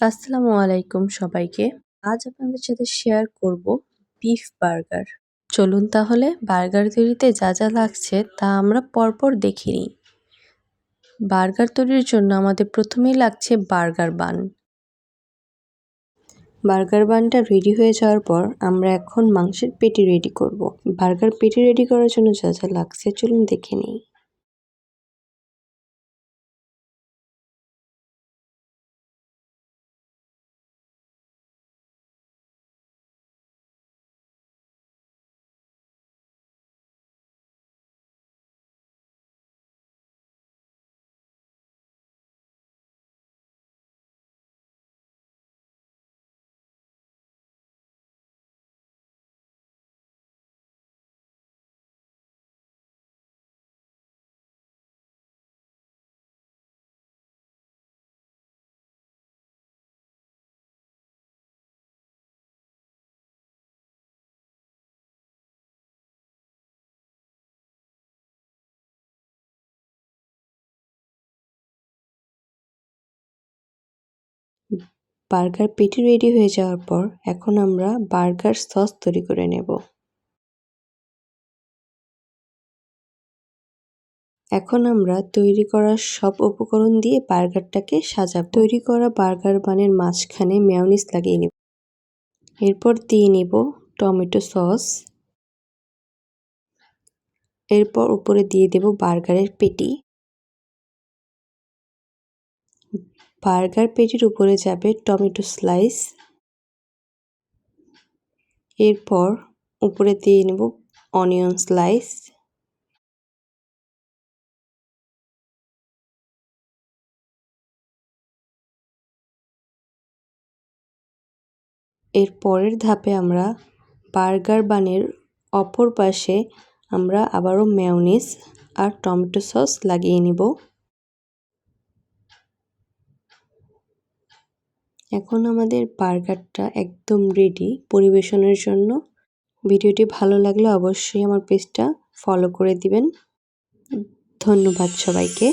আসসালামু আলাইকুম সবাইকে। আজ আপনাদের সাথে শেয়ার করব বিফ বার্গার চলুন তাহলে বার্গার তৈরিতে যা যা লাগছে তা আমরা পরপর দেখে নিই। বার্গার তৈরির জন্য আমাদের প্রথমেই লাগছে বার্গার বান বার্গার বানটা রেডি হয়ে যাওয়ার পর আমরা এখন মাংসের পেটি রেডি করব। বার্গার পেটি রেডি করার জন্য যা যা লাগছে চলুন দেখে নিই। বার্গার পেটি রেডি হয়ে যাওয়ার পর এখন আমরা বার্গার সস তৈরি করে নেব। এখন আমরা তৈরি করা সব উপকরণ দিয়ে বার্গারটাকে সাজাব। তৈরি করা বার্গার বানের মাঝখানে মেয়নিস লাগিয়ে নেব। এরপর দিয়ে নেব টমেটো সস। এরপর উপরে দিয়ে দেব বার্গারের পেটি। বার্গার পেটির উপরে যাবে টমেটো স্লাইস। এরপর উপরে দিয়ে নেব অনিয়ন স্লাইস। এর পরের ধাপে আমরা বার্গার বানের অপর পাশে আমরা আবারও মেয়নিস আর টমেটো সস লাগিয়ে নিব। এখন আমাদের বার্গারটা একদম রেডি পরিবেশনের জন্য। ভিডিওটি ভালো লাগলে অবশ্যই আমার পেজটা ফলো করে দিবেন। ধন্যবাদ সবাইকে।